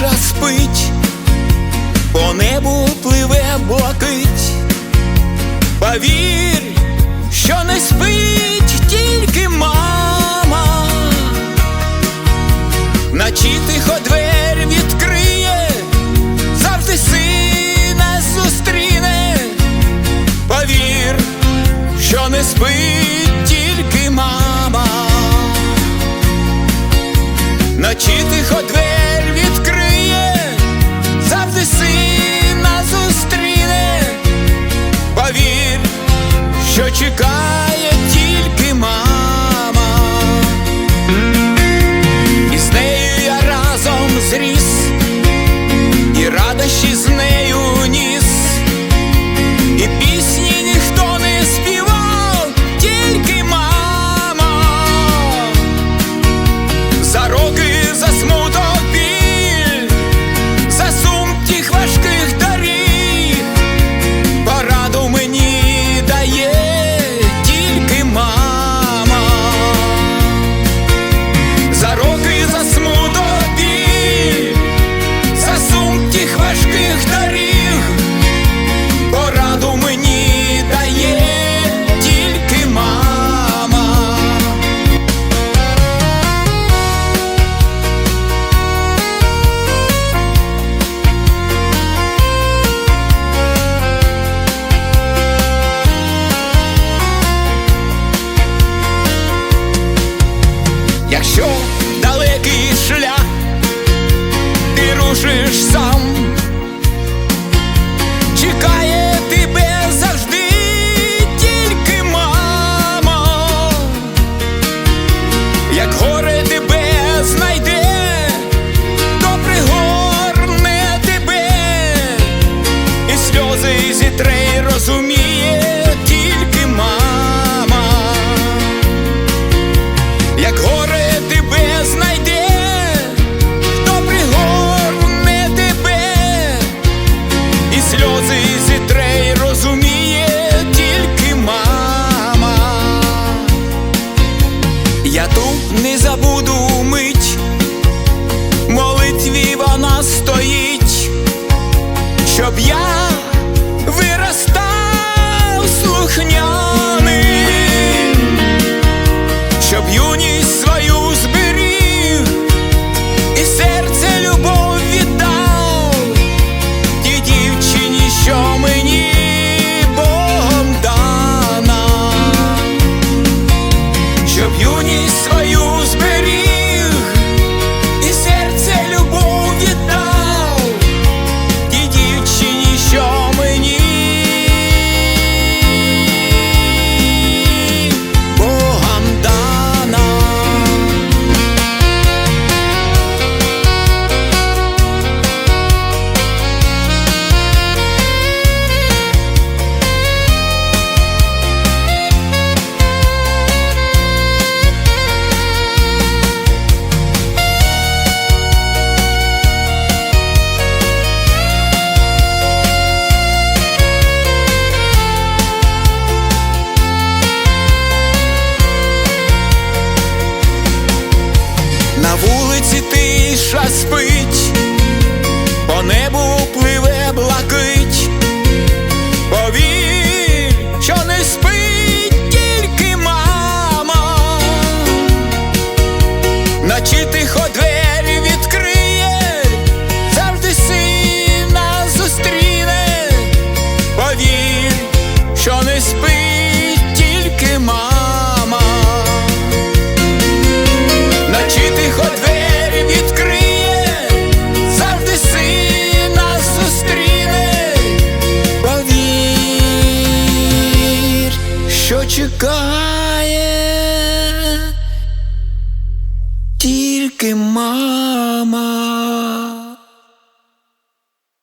душа спить, по небу пливе блакить, повір, що не спить тільки мама, наче тихо двері відкриє, завжди сина зустріне, повір, що не спить тільки мама, наче тихо двері. kun trust me. має тільки мама.